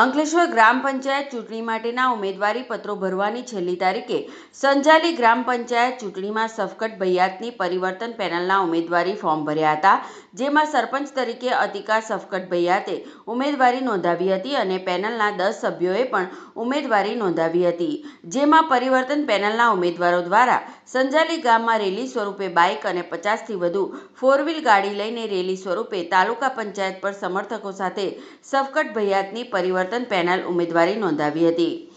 અંકલેશ્વર ગ્રામ પંચાયત ચૂંટણી માટેના ઉમેદવારી પત્રો ભરવાની છેલ્લી તારીખે સંજાલી ગ્રામ પંચાયત ચૂંટણીમાં સફકટ ભૈયાતની પરિવર્તન પેનલના ઉમેદવારી ફોર્મ ભર્યા હતા, જેમાં સરપંચ તરીકે અતિકા સફકટ ભૈયાતે ઉમેદવારી નોંધાવી હતી અને પેનલના દસ સભ્યોએ પણ ઉમેદવારી નોંધાવી હતી, જેમાં પરિવર્તન પેનલના ઉમેદવારો દ્વારા સંજાલી ગામમાં રેલી સ્વરૂપે બાઇક અને પચાસથી વધુ ફોર ગાડી લઈને રેલી સ્વરૂપે તાલુકા પંચાયત પર સમર્થકો સાથે સફકટ ભૈયાતની પરિવર્તન પેનલ ઉમેદવારી નોંધાવી હતી.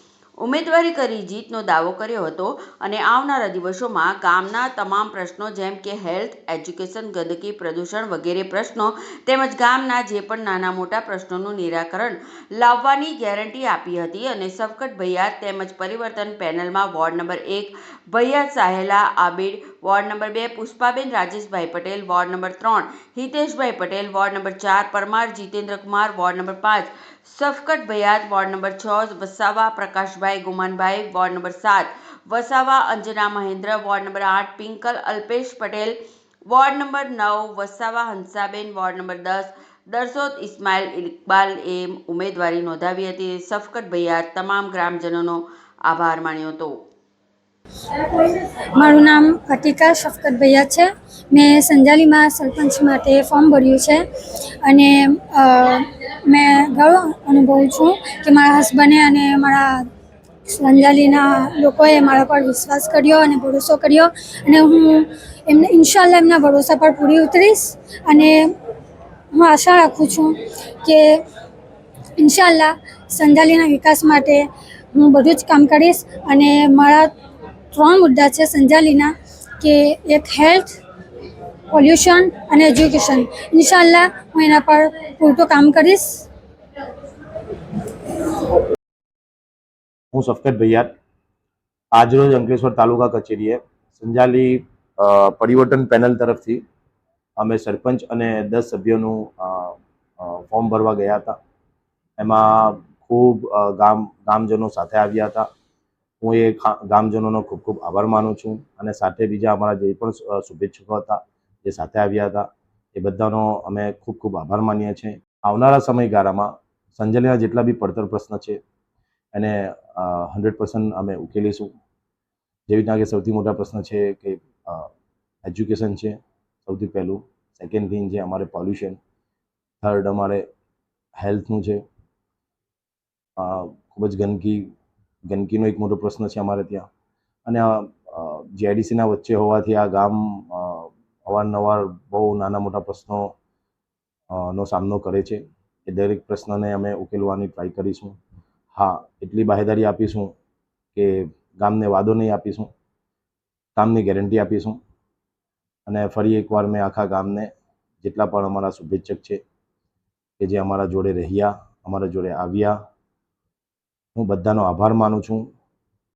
ઉમેદવારી કરી જીતનો દાવો કર્યો હતો અને આવનારા દિવસોમાં ગામના તમામ પ્રશ્નો જેમ કે હેલ્થ, એજ્યુકેશન, ગંદકી, પ્રદૂષણ વગેરે પ્રશ્નો તેમજ ગામના જે પણ નાના મોટા પ્રશ્નોનું નિરાકરણ લાવવાની ગેરંટી આપી હતી અને સફકટ ભૈયાત તેમજ પરિવર્તન પેનલમાં વોર્ડ નંબર એક ભૈયાત સાહેલા આબિડ વોર્ડ નંબર બે પુષ્પાબેન રાજેશભાઈ પટેલ, વોર્ડ નંબર ત્રણ હિતેશભાઈ પટેલ, વોર્ડ નંબર ચાર પરમાર જીતેન્દ્રકુમાર વોર્ડ નંબર પાંચ સફકટ ભૈયાત, વોર્ડ નંબર છ વસાવા પ્રકાશભાઈ ગુમાનભાઈ, વોર્ડ નંબર સાત. વસાવા, અંજના મહેન્દ્ર, વોર્ડ નંબર આઠ. પિંકલ, અલ્પેશ પટેલ, વોર્ડ નંબર નવ. વસાવા, હંસાબેન, વોર્ડ નંબર દસ. દરસોદ, ઇસ્માઇલ ઇકબાલ એ ઉમેદવારી નોંધાવી હતી. સફકટ ભૈયા તમામ ગ્રામજનોનો આભાર માન્યો હતો. મારું નામ અતિકા શફકત ભૈયા છે. મેં સંજાલીમાં સરપંચ માટે ફોર્મ ભર્યું છે. અને મેં ગર્વ અનુભવું છું કે મારા હસબન્ડે અને મારા સંજાલીના લોકોએ મારા પર વિશ્વાસ કર્યો અને ભરોસો કર્યો અને હું એમને ઇન્શાલ્લાહ એમના ભરોસા પર પૂરી ઉતરીશ અને હું આશા રાખું છું કે ઇન્શાલ્લાહ સંજાલીના વિકાસ માટે હું બધું જ કામ કરીશ અને મારા ત્રણ મુદ્દા છે સંજાલીના કે એક હેલ્થ, પોલ્યુશન અને એજ્યુકેશન. ઇન્શાલ્લાહ હું એના પર પૂરતું કામ કરીશ. હું સફકત ભૈયાર. આજરોજ અંકલેશ્વર તાલુકા કચેરીએ સંજાલી પરિવર્તન પેનલ તરફથી અમે સરપંચ અને દસ સભ્યોનું ફોર્મ ભરવા ગયા હતા. એમાં ખૂબ ગામ, ગામજનો સાથે આવ્યા હતા. હું એ ગામજનોનો ખૂબ ખૂબ આભાર માનું છું અને સાથે બીજા અમારા જે પણ શુભેચ્છકો હતા જે સાથે આવ્યા હતા. એ બધાનો અમે ખૂબ ખૂબ આભાર માનીએ છીએ. આવનારા સમયગાળામાં સંજલીના જેટલા બી પડતર પ્રશ્ન છે એને હંડ્રેડ પર્સન્ટ અમે ઉકેલીશું જેવી રીતના કે સૌથી મોટા પ્રશ્ન છે કે એજ્યુકેશન છે સૌથી પહેલું. સેકન્ડ થિંગ છે અમારે પોલ્યુશન થર્ડ અમારે હેલ્થનું છે. ખૂબ જ ગંદકી, ગંદકીનો એક મોટો પ્રશ્ન છે અમારે ત્યાં. અને આ જીઆઈડીસીના વચ્ચે હોવાથી આ ગામ અવારનવાર બહુ નાના મોટા પ્રશ્નો નો સામનો કરે છે. એ દરેક પ્રશ્નને અમે ઉકેલવાની ટ્રાય કરીશું. હા, એટલી બાહેદારી આપીશું કે ગામને વાદો નહીં આપીશું કામની ગેરંટી આપીશું અને ફરી એકવાર મેં આખા ગામને જેટલા પણ અમારા શુભેચ્છક છે કે જે અમારા જોડે રહ્યા, અમારા જોડે આવ્યા, હું બધાનો આભાર માનું છું.